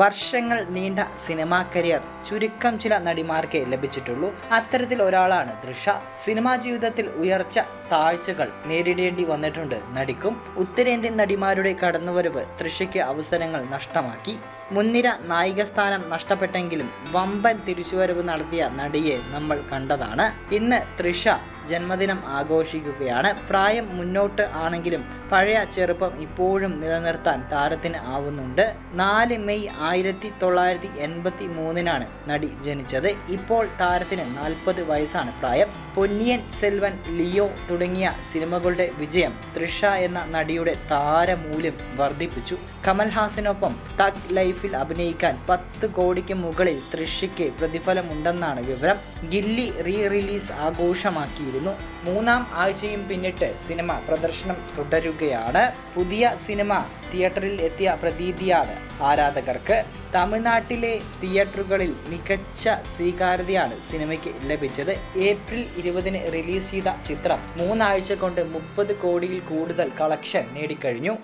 വർഷങ്ങൾ നീണ്ട cinema career ചുരുക്കം ചില നടിമാർക്കേ ലഭിച്ചിട്ടുള്ളൂ. അത്തരത്തിൽ ഒരാളാണ് തൃഷ. സിനിമാ ജീവിതത്തിൽ ഉയർച്ച താഴ്ചകൾ നേരിടേണ്ടി വന്നിട്ടുണ്ട്. നടിക്കും ഉത്തരേന്ത്യൻ നടിമാരുടെ കടന്നുവരവ് തൃഷയ്ക്ക് അവസരങ്ങൾ നഷ്ടമാക്കി. മുൻനിര നായികസ്ഥാനം നഷ്ടപ്പെട്ടെങ്കിലും വമ്പൻ തിരിച്ചുവരവ് നടത്തിയ നടിയെ നമ്മൾ കണ്ടതാണ്. ഇന്ന് തൃഷ ജന്മദിനം ആഘോഷിക്കുകയാണ്. പ്രായം മുന്നോട്ട് ആണെങ്കിലും പഴയ ചെറുപ്പം ഇപ്പോഴും നിലനിർത്താൻ താരത്തിന് ആവുന്നുണ്ട്. നാല് മെയ് ആയിരത്തി തൊള്ളായിരത്തി എൺപത്തി മൂന്നിനാണ് നടി ജനിച്ചത്. ഇപ്പോൾ താരത്തിന് നാൽപ്പത് വയസ്സാണ് പ്രായം. പൊന്നിയൻ സെൽവൻ ലിയോ തുടങ്ങിയ സിനിമകളുടെ വിജയം തൃഷ എന്ന നടിയുടെ താരമൂല്യം വർദ്ധിപ്പിച്ചു. കമൽഹാസനൊപ്പം തഗ് ലൈഫിൽ അഭിനയിക്കാൻ പത്ത് കോടിക്ക് മുകളിൽ തൃഷയ്ക്ക് പ്രതിഫലമുണ്ടെന്നാണ് വിവരം. ഗില്ലി റീ റിലീസ് ആഘോഷമാക്കിയിരുന്നു. മൂന്നാം ആഴ്ചയും പിന്നിട്ട് സിനിമ പ്രദർശനം തുടരുകയാണ്. പുതിയ സിനിമ തിയേറ്ററിൽ എത്തിയ പ്രതീതിയാണ് ആരാധകർക്ക്. തമിഴ്നാട്ടിലെ തിയേറ്ററുകളിൽ മികച്ച സ്വീകാര്യതയാണ് സിനിമയ്ക്ക് ലഭിച്ചത്. ഏപ്രിൽ ഇരുപതിന് റിലീസ് ചെയ്ത ചിത്രം മൂന്നാഴ്ച കൊണ്ട് മുപ്പത് കോടിയിൽ കൂടുതൽ കളക്ഷൻ നേടിക്കഴിഞ്ഞു.